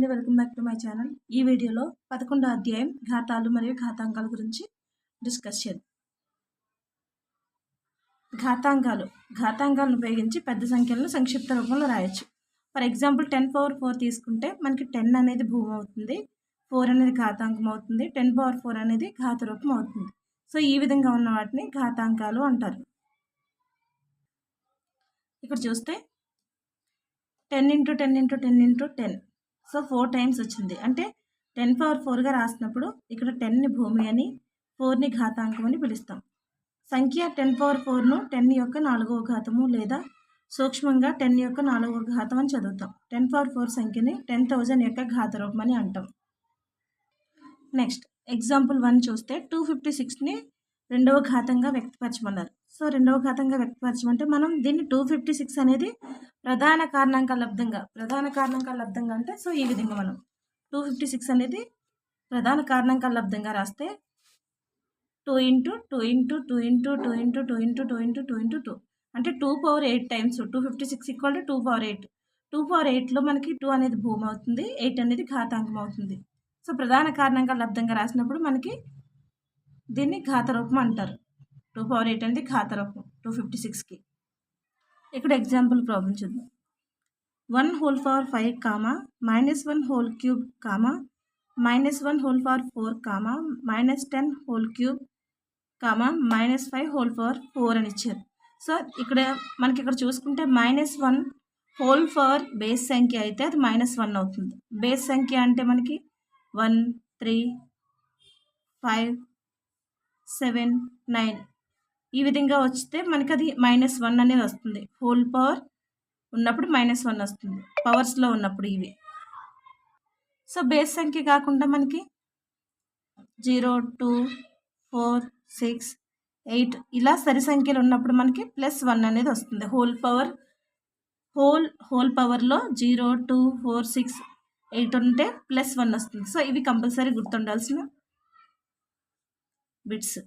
అండి. Welcome back to my channel. ఈ వీడియోలో పదకొండో అధ్యాయం ఘాతాలు మరియు ఘాతాంకాల గురించి డిస్కస్ చేద్దాం. ఘాతాంకాలు. ఘాతాంకాలను ఉపయోగించి పెద్ద సంఖ్యలను సంక్షిప్త రూపంలో రాయొచ్చు. For example ten power four తీసుకుంటే మనకి టెన్ అనేది భూమి అవుతుంది. ఫోర్ అనేది ఘాతాంకం అవుతుంది. టెన్ పవర్ ఫోర్ అనేది ఘాత రూపం అవుతుంది. సో ఈ విధంగా ఉన్న వాటిని ఘాతాంకాలు అంటారు. ఇక్కడ చూస్తే ten into ten into ten into ten. So four times వచ్చింది. అంటే టెన్ పవర్ ఫోర్గా రాసినప్పుడు ఇక్కడ టెన్ని భూమి అని ఫోర్ని ఘాతాంకం అని పిలుస్తాం. సంఖ్య టెన్ పవర్ ఫోర్ను టెన్ యొక్క నాలుగవ ఘాతము లేదా సూక్ష్మంగా టెన్ యొక్క నాలుగవ ఘాతం అని చదువుతాం. టెన్ పవర్ ఫోర్ సంఖ్యని టెన్ థౌజండ్ యొక్క ఘాత రూపం అని అంటాం. నెక్స్ట్ ఎగ్జాంపుల్ వన్ చూస్తే టూ ఫిఫ్టీ సిక్స్ని రెండవ ఘాతంగా వ్యక్తపరచమన్నారు. సో రెండవ ఘాతంగా వ్యక్తపరచమంటే మనం దీన్ని టూ ఫిఫ్టీ సిక్స్ అనేది ప్రధాన కారణాంక లబ్ధంగా ప్రధాన కారణాంక లబ్ధంగా అంటే సో ఈ విధంగా మనం టూ ఫిఫ్టీ సిక్స్ అనేది ప్రధాన కారణాంక లబ్ధంగా రాస్తే two into two into two into two into two into two into two into two అంటే two power eight times two fifty six equal to two power eight two power ఎయిట్లో మనకి two అనేది భూమి అవుతుంది ఎయిట్ అనేది ఘాతాంకం అవుతుంది. So ప్రధాన కారణంగా లబ్ధంగా రాసినప్పుడు మనకి దీన్ని ఘాత రూపం అంటారు. టూ పవర్ ఎయిట్ అనేది ఖాతరపు టూ ఫిఫ్టీ సిక్స్కి ఇక్కడ ఎగ్జాంపుల్ ప్రాబ్లం చూద్దాం. One whole power five comma minus one whole cube comma minus one whole power four comma minus ten whole cube comma minus five whole power four అని ఇచ్చారు. So ఇక్కడ మనకి ఇక్కడ చూసుకుంటే minus one whole power base సంఖ్య అయితే అది minus one అవుతుంది. బేస్ సంఖ్య అంటే మనకి one three five seven nine ఈ విధంగా వస్తే మనకి అది మైనస్ వన్ అనేది వస్తుంది. హోల్ పవర్ ఉన్నప్పుడు మైనస్ వన్ వస్తుంది. పవర్స్లో ఉన్నప్పుడు ఇవి. సో బేస్ సంఖ్య కాకుండా మనకి zero two four six eight ఇలా సరి సంఖ్యలు ఉన్నప్పుడు మనకి ప్లస్ వన్ అనేది వస్తుంది. హోల్ పవర్ హోల్ హోల్ పవర్లో zero two four six eight ఉంటే ప్లస్ వన్ వస్తుంది. సో ఇవి కంపల్సరీ గుర్తుండాల్సిన బిట్స్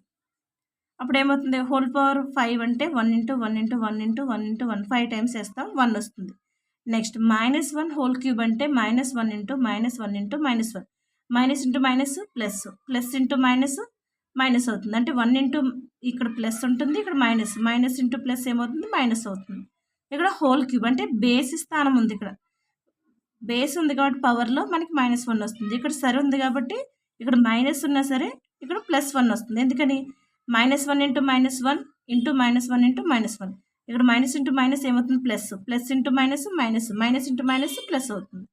అప్పుడు ఏమవుతుంది హోల్ పవర్ ఫైవ్ అంటే one into one into one into one into one five times వేస్తాం వన్ వస్తుంది. Next minus one whole cube అంటే minus one into minus one into minus one minus into minus plus plus into minus minus అవుతుంది. అంటే one into ఇక్కడ plus ఉంటుంది ఇక్కడ minus minus into plus ఏమవుతుంది? Minus అవుతుంది. ఇక్కడ హోల్ క్యూబ్ అంటే బేస్ స్థానం ఉంది ఇక్కడ. బేస్ ఉంది కాబట్టి పవర్లో మనకి మైనస్ వన్ వస్తుంది. ఇక్కడ సరే ఉంది కాబట్టి ఇక్కడ మైనస్ ఉన్నా సరే ఇక్కడ ప్లస్ వన్ వస్తుంది. ఎందుకని? Minus one into minus one into minus one into minus one. ఇక్కడ మైనస్ ఇంటూ మైనస్ ఏమవుతుంది? Plus. Plus into minus minus. Minus into minus plus అవుతుంది.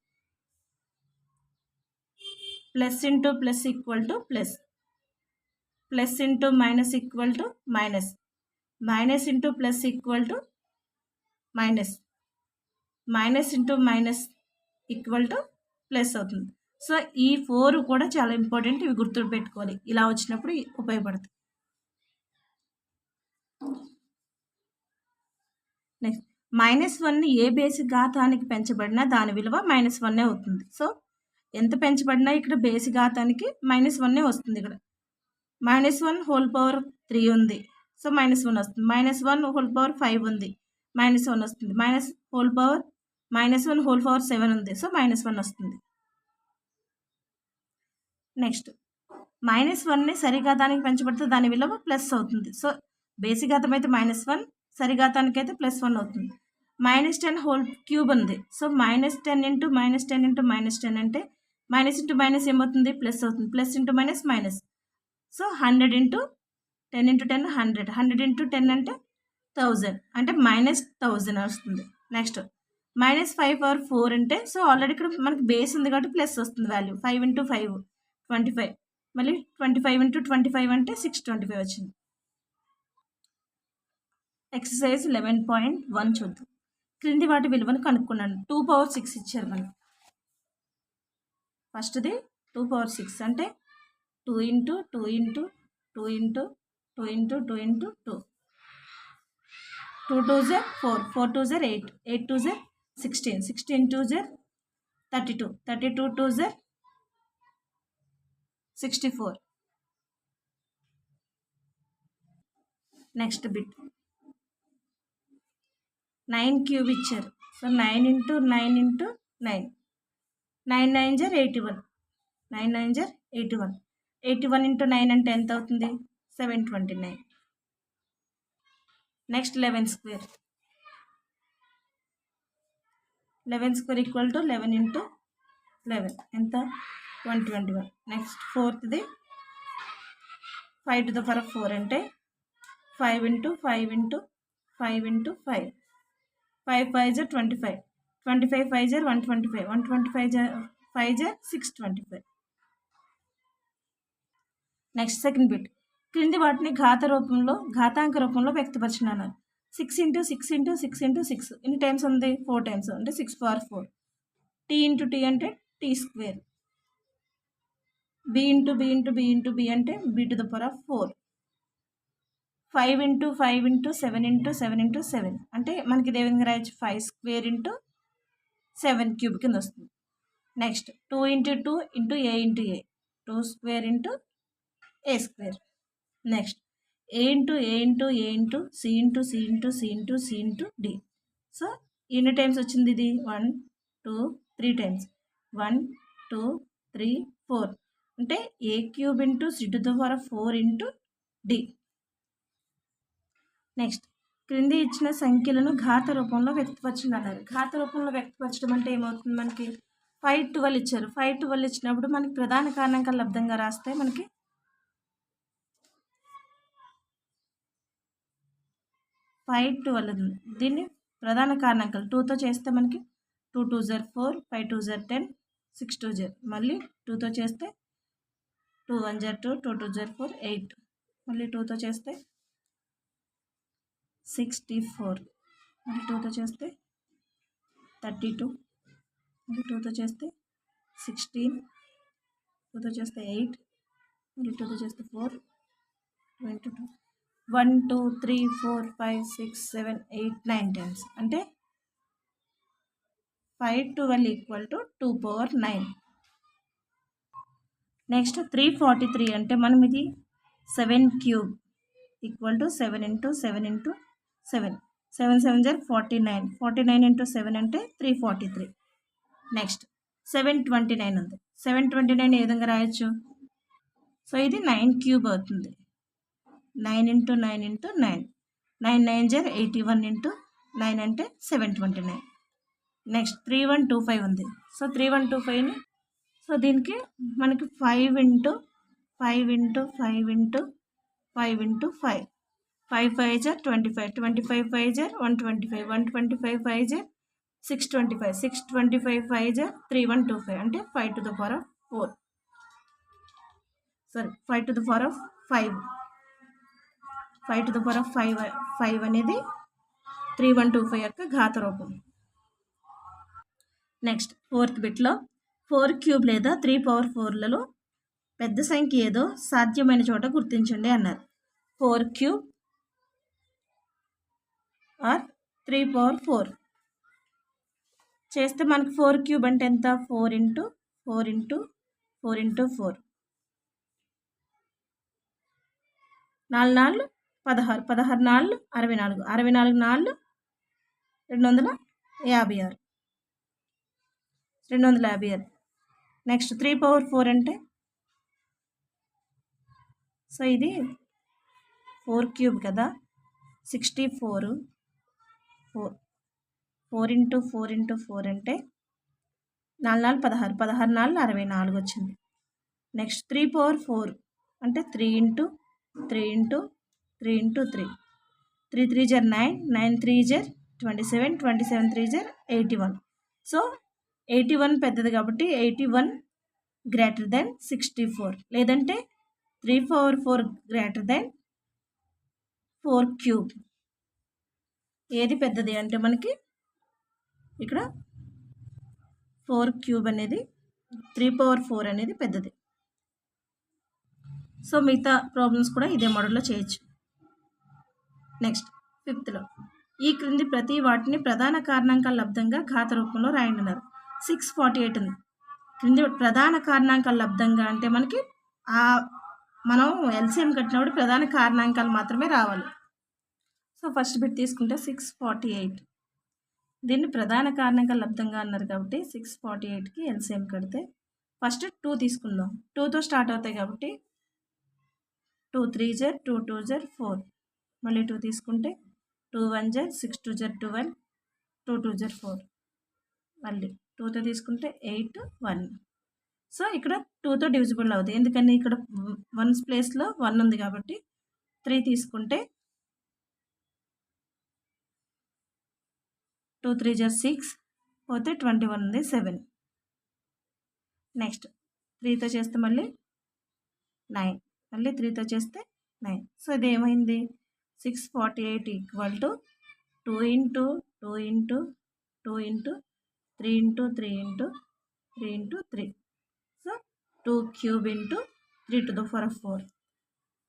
Plus into plus equal to plus. Plus into minus equal to minus. Minus into plus equal to minus. Minus into minus equal to plus అవుతుంది. So ఈ four కూడా చాలా important. ఇవి గుర్తు పెట్టుకోవాలి ఇలా వచ్చినప్పుడు ఉపయోగపడుతుంది. నెక్స్ట్ మైనస్ వన్ ఏ బేసిక్ ఘాతానికి పెంచబడినా దాని విలువ మైనస్ వన్నే అవుతుంది. సో ఎంత పెంచబడినా ఇక్కడ బేసి ఘాతానికి మైనస్ వన్నే వస్తుంది ఇక్కడ. Minus one whole power three ఉంది. సో మైనస్ వన్ వస్తుంది. Minus one whole power five ఉంది. మైనస్ వన్ వస్తుంది. Minus whole power minus one whole power seven ఉంది. సో మైనస్ వన్ వస్తుంది. నెక్స్ట్ మైనస్ వన్ని సరిఘాతానికి పెంచబడితే దాని విలువ ప్లస్ అవుతుంది. సో బేసిక్ ఘాతం అయితే మైనస్ వన్ సరిఘాతానికి అయితే ప్లస్ వన్ అవుతుంది. మైనస్ టెన్ హోల్ క్యూబ్ ఉంది. So minus ten into minus ten into minus ten అంటే మైనస్ ఇంటూ మైనస్ ఏమవుతుంది? ప్లస్ అవుతుంది. Plus into minus minus so hundred into ten into ten hundred hundred into ten అంటే thousand అంటే minus thousand వస్తుంది. Next minus five power four అంటే so already ఇక్కడ మనకి base ఉంది కాబట్టి ప్లస్ వస్తుంది value five into five twenty five మళ్ళీ twenty five into twenty five అంటే సిక్స్ ట్వంటీ ఫైవ్ వచ్చింది. ఎక్సర్సైజ్ లెవెన్ పాయింట్ వన్ చూద్దాం. క్రింది వాటి విలువను కనుక్కున్నాను. టూ పవర్ సిక్స్ ఇచ్చారు మనకి. ఫస్ట్ది టూ పవర్ సిక్స్ అంటే two into two into two into two into two into two two two జర్ four four two జర్ ఎయిట్ ఎయిట్ టూ జర్ sixteen sixteen two జర్ thirty two thirty two two జర్ sixty four next bit nine cube ఇచ్చారు. So nine into nine into nine. Nine nine జర్ eighty one. Nine nine జర్ eighty one. Eighty one into nine అంటే ఎంత అవుతుంది? Seven twenty nine. Next eleven square. Eleven square equal to eleven into eleven. ఎంత? One twenty one. Next ఫోర్త్ది five to the power four అంటే five into five into five into five. Five five జర్ twenty five. Twenty five five జర్ one twenty five. One twenty five జర్ five జర్ six twenty five. Next second bit. క్రింది వాటిని ఘాత రూపంలో ఘాతాంక రూపంలో వ్యక్తపరిచినాను. Six into six into six into six. ఎన్ని times ఉంది? Four times అంటే six power four. T into T అంటే T square. B into B into B into B అంటే B to the power of four. Five into five into seven into seven into seven. అంటే మనకి ఇదే విధంగా రాయొచ్చు. Five square into seven cube కింద వస్తుంది. Next two into two into A into A. Two square into A square. Next A into A into A into C into C into C into C into D. So ఎన్ని times వచ్చింది ఇది? One two three times. One two three four. అంటే ఏ cube into సిడ్డు ద్వారా four into D. Next. క్రింది ఇచ్చిన సంఖ్యలను ఘాత రూపంలో వ్యక్తపరచండి అన్నారు ఘాత రూపంలో వ్యక్తపరచడం అంటే ఏమవుతుంది మనకి? ఫైవ్ ట్వెల్వ్ ఇచ్చారు. ఫైవ్ ట్వెల్వ్ ఇచ్చినప్పుడు మనకి ప్రధాన కారణంగా లబ్ధంగా రాస్తే మనకి. ఫైవ్ ట్వెల్వ్ దీన్ని ప్రధాన కారణాంకాలు టూతో చేస్తే మనకి టూ టూ జర్ ఫోర్ ఫైవ్ టూ జర్ టెన్ సిక్స్ టూ జర్ మళ్ళీ టూతో చేస్తే టూ వన్ జర్ టూ టూ టూ జర్ ఫోర్ ఎయిట్ మళ్ళీ టూతో చేస్తే సిక్స్టీ ఫోర్. మళ్ళీ టూతో చేస్తే థర్టీ టూ. మళ్ళీ టూతో చేస్తే సిక్స్టీన్. టూతో చేస్తే ఎయిట్. మళ్ళీ టూతో చేస్తే four. Twenty two. One two three four five six seven eight nine times అంటే five twelve equal to two power nine. Next three forty three అంటే మనం ఇది seven cube equal to seven into seven into seven. Seven seven జర్ forty nine. Forty nine into seven అంటే three forty three. Next seven twenty nine ఉంది. Seven twenty nine ఏ విధంగా రాయొచ్చు? So ఇది nine cube అవుతుంది. Nine into nine into nine. Nine nine జర్ eighty one into nine అంటే seven twenty nine. Next three one two five ఉంది. So three one two ఫైవ్ని so దీనికి మనకి five into five into five into five into five. Five five జర్ twenty five twenty five five జర్ one twenty five one twenty five five జర్ six twenty five six twenty five five జర్ three one two five అంటే five to the power of four. Sorry five to the power of five. Five to the power of five five అనేది three one two five యొక్క ఘాత రూపం. Next fourth బిట్లో four cube లేదా three power ఫోర్లలో పెద్ద సంఖ్య ఏదో సాధ్యమైన చోట గుర్తించండి అన్నారు. Four cube or three power four. చేస్తే మనకు ఫోర్ క్యూబ్ అంటే ఎంత? Four into four into four into four. నాలుగు నాలుగు పదహారు. పదహారు నాలుగు అరవై నాలుగు. అరవై నాలుగు నాలుగు రెండు వందల యాభై ఆరు. రెండు వందల యాభై ఆరు. నెక్స్ట్ త్రీ పవర్ ఫోర్ అంటే? సో ఇది ఫోర్ క్యూబ్ కదా. Sixty four. Four four into four into four అంటే నాలుగు నాలుగు పదహారు పదహారు నాలుగు అరవై నాలుగు వచ్చింది. నెక్స్ట్ త్రీ పవర్ ఫోర్ అంటే three into three into three into three. Three three జర్ nine nine three జర్ twenty seven twenty seven three జర్ eighty one. So eighty one పెద్దది కాబట్టి eighty one greater than sixty four. లేదంటే three four four greater than four cube. ఏది పెద్దది అంటే మనకి ఇక్కడ four cube అనేది three power four అనేది పెద్దది. సో మిగతా ప్రాబ్లమ్స్ కూడా ఇదే మోడల్లో చేయొచ్చు. నెక్స్ట్ ఫిఫ్త్లో. ఈ క్రింది ప్రతి వాటిని ప్రధాన కారణాంకాల లబ్ధంగా ఘాత రూపంలో రాయండినారు సిక్స్ ఫార్టీ ఎయిట్ ఉంది. క్రింది ప్రధాన కారణాంకాల లబ్ధంగా అంటే మనకి మనం ఎల్సిఎం కట్టినప్పుడు ప్రధాన కారణాంకాలు మాత్రమే రావాలి. సో ఫస్ట్ బిట్ తీసుకుంటే సిక్స్ ఫార్టీ ఎయిట్. దీన్ని ప్రధాన కారణంగా లబ్ధంగా అన్నారు కాబట్టి సిక్స్ ఫార్టీ ఎయిట్కి ఎల్సిఎం కడితే ఫస్ట్ టూ తీసుకుందాం. టూతో స్టార్ట్ అవుతాయి కాబట్టి టూ త్రీ జర్ టూ టూ జర్ ఫోర్. మళ్ళీ టూ తీసుకుంటే టూ వన్ జర్ సిక్స్ టూ జర్ ట్వెల్వ్ టూ టూ జర్ ఫోర్. మళ్ళీ టూతో తీసుకుంటే ఎయిట్ వన్. సో ఇక్కడ టూతో డివిజిబుల్ అవుతుంది ఎందుకని ఇక్కడ వన్స్ ప్లేస్లో వన్ ఉంది కాబట్టి త్రీ తీసుకుంటే టూ త్రీ జర్ సిక్స్ పోతే ట్వంటీ వన్ ఉంది సెవెన్. నెక్స్ట్ త్రీతో చేస్తే మళ్ళీ నైన్. మళ్ళీ త్రీతో చేస్తే నైన్. సో ఇది ఏమైంది? Six forty eight equal to two into two into two into three into three into three into three. So two cube into three to the four of four.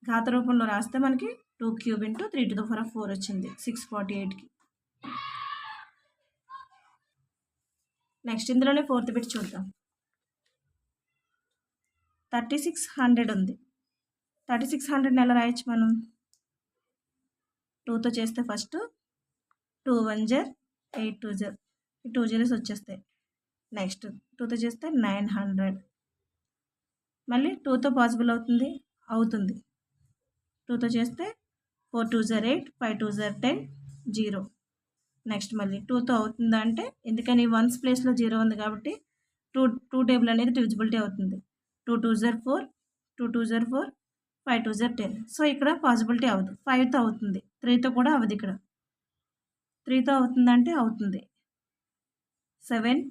ఘాత రూపంలో రాస్తే మనకి two cube into three to the four of four వచ్చింది six forty ఎయిట్కి. Next ఇందులోనే fourth bit చూద్దాం. Thirty six hundred ఉంది. Thirty six hundred ఎలా రాయొచ్చు మనం? టూతో చేస్తే ఫస్ట్ టూ వన్ జర్ ఎయిట్ టూ జర్ టూ జీరోస్ వచ్చేస్తాయి. నెక్స్ట్ టూతో చేస్తే నైన్ హండ్రెడ్. మళ్ళీ టూతో పాసిబుల్ అవుతుంది? అవుతుంది. టూతో చేస్తే ఫోర్ టూ జర్ ఎయిట్ ఫైవ్ టూ జర్ టెన్ జీరో. నెక్స్ట్ మళ్ళీ టూతో అవుతుందా అంటే ఎందుకని వన్స్ ప్లేస్లో జీరో ఉంది కాబట్టి టూ టూ టేబుల్ అనేది డివిజిబిలిటీ అవుతుంది. టూ టూ జర్ ఫోర్ టూ టూ జర్ ఫోర్ ఫైవ్ టూ జర్ టెన్. సో ఇక్కడ పాసిబిలిటీ అవ్వదు. ఫైవ్తో అవుతుంది. త్రీతో కూడా అవ్వదు ఇక్కడ. త్రీతో అవుతుందంటే అవుతుంది సెవెన్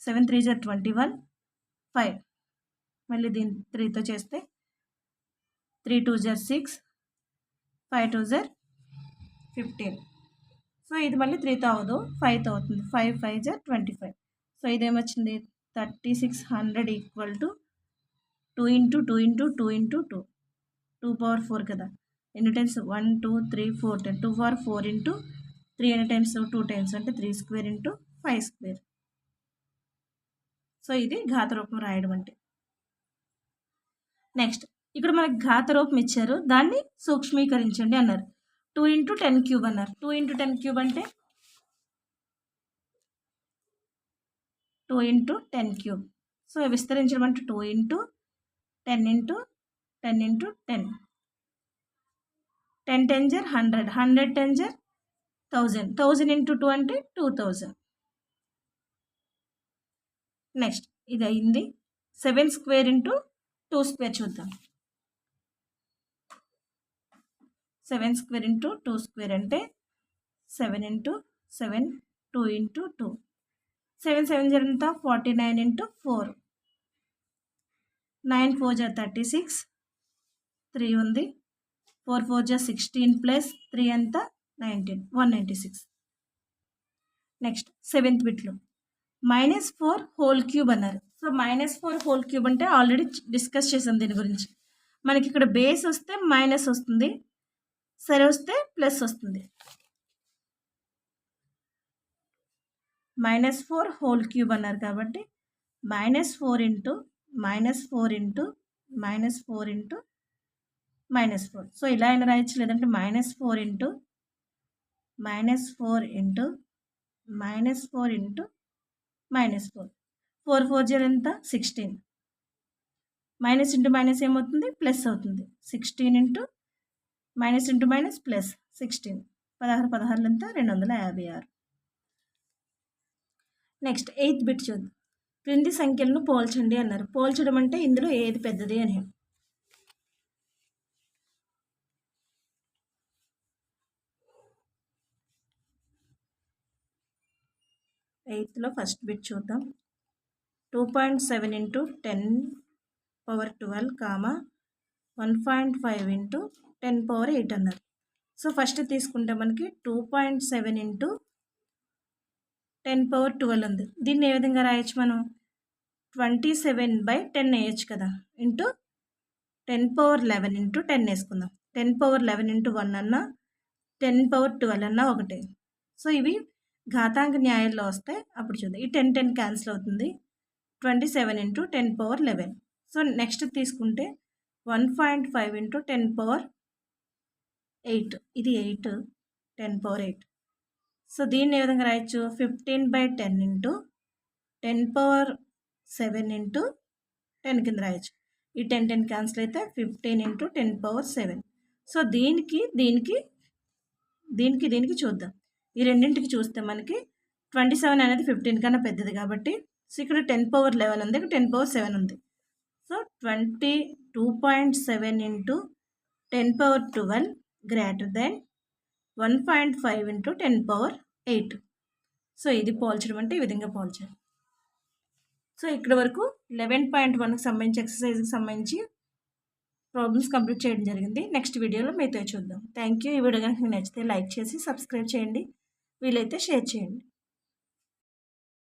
సెవెన్ త్రీ జర్ ట్వంటీ వన్ ఫైవ్. మళ్ళీ దీని త్రీతో చేస్తే త్రీ టూ జర్ సిక్స్ ఫైవ్ టూ జర్ ఫిఫ్టీన్. సో ఇది మళ్ళీ త్రీతో అవ్వదు ఫైవ్తో అవుతుంది ఫైవ్ ఫైవ్ జర్ twenty five so ఇదేమొచ్చింది? Thirty six hundred equal to two into two into two into two two power four కదా. ఎన్ని times one two three four ten two power four into three ఎన్ని times two times అంటే three square into five square so ఇది ఘాత రూపం రాయడం అంటే. Next ఇక్కడ మనకి ఘాత రూపం ఇచ్చారు. దాన్ని సూక్ష్మీకరించండి అన్నారు. టూ ఇంటూ టెన్ క్యూబ్ అన్నారు. టూ ఇంటూ టెన్ క్యూబ్ అంటే? Two into ten cube. So విస్తరించడం అంటే two into ten into ten into ten. Ten టెన్జర్ hundred. Hundred టెన్జర్ థౌజండ్. థౌజండ్ ఇంటూ టూ అంటే టూ థౌజండ్. నెక్స్ట్ ఇది అయింది. Seven square into two square చూద్దాం. Seven square into two square అంటే seven into seven two into two. Seven seven జర్ ఎంత? Forty nine into four. Nine four జా thirty six. Three ఉంది. Four four జా sixteen plus three అంతా nineteen. One ninety six. Next seventh బిట్లు. Minus four whole cube అన్నారు. So minus four whole cube అంటే already discuss చేసాం దీని గురించి. మనకి ఇక్కడ బేస్ వస్తే మైనస్ వస్తుంది. సరే వస్తే ప్లస్ వస్తుంది. మైనస్ ఫోర్ హోల్ క్యూబ్ అన్నారు కాబట్టి minus four into minus four into minus four into minus four. So ఇలా అయినా రాయొచ్చు లేదంటే minus four into minus four into minus four into minus four. Four four zero ఎంత? Sixteen. Minus into minus ఏమవుతుంది? Plus అవుతుంది. Sixteen into minus into minus plus sixteen. పదహారు పదహారులు ఎంత? రెండు వందల యాభై ఆరు. నెక్స్ట్ ఎయిత్ బిట్ చూద్దాం. క్రింది సంఖ్యలను పోల్చండి అన్నారు. పోల్చడం అంటే ఇందులో ఏది పెద్దది అని. ఎయిత్లో ఫస్ట్ బిట్ చూద్దాం. Two point seven into ten power twelve comma one point five into ten power eight అన్నారు సో ఫస్ట్ తీసుకుంటే మనకి two point seven into ten power twelve ఉంది. దీన్ని ఏ విధంగా రాయొచ్చు మనం? ట్వంటీ సెవెన్ బై టెన్ వేయచ్చు కదా. Into ten power eleven into ten వేసుకుందాం. Ten power eleven into one అన్నా టెన్ పవర్ ట్వెల్వ్ అన్నా ఒకటే. సో ఇవి ఘాతాంక న్యాయంలో వస్తే అప్పుడు చూద్దాం. ఈ టెన్ టెన్ క్యాన్సిల్ అవుతుంది. Twenty seven into ten power eleven. So next తీసుకుంటే one point five into ten power eight. ఇది eight. Ten power eight. So దీన్ని ఏ విధంగా రాయొచ్చు? Fifteen by ten into ten power seven into ten కింద రాయొచ్చు. ఈ టెన్ టెన్ క్యాన్సిల్ అయితే fifteen into ten power seven. So దీనికి దీనికి దీనికి దీనికి చూద్దాం. ఈ రెండింటికి చూస్తే మనకి ట్వంటీ సెవెన్ అనేది ఫిఫ్టీన్ కన్నా పెద్దది కాబట్టి సో ఇక్కడ టెన్ పవర్ లెవెన్ ఉంది ఇక్కడ టెన్ పవర్ సెవెన్ ఉంది. So twenty two point seven into ten power twelve greater than one point five into ten power eight so ఇది పోల్చడం అంటే ఈ విధంగా పోల్చాలి. సో ఇక్కడ వరకు లెవెన్ పాయింట్ వన్కి సంబంధించి ఎక్సర్సైజ్కి సంబంధించి ప్రాబ్లమ్స్ కంప్లీట్ చేయడం జరిగింది. నెక్స్ట్ వీడియోలో మీతో చూద్దాం. థ్యాంక్ యూ ఈ వీడియో కనుక మీకు నచ్చితే లైక్ చేసి సబ్స్క్రైబ్ చేయండి. వీలైతే షేర్ చేయండి.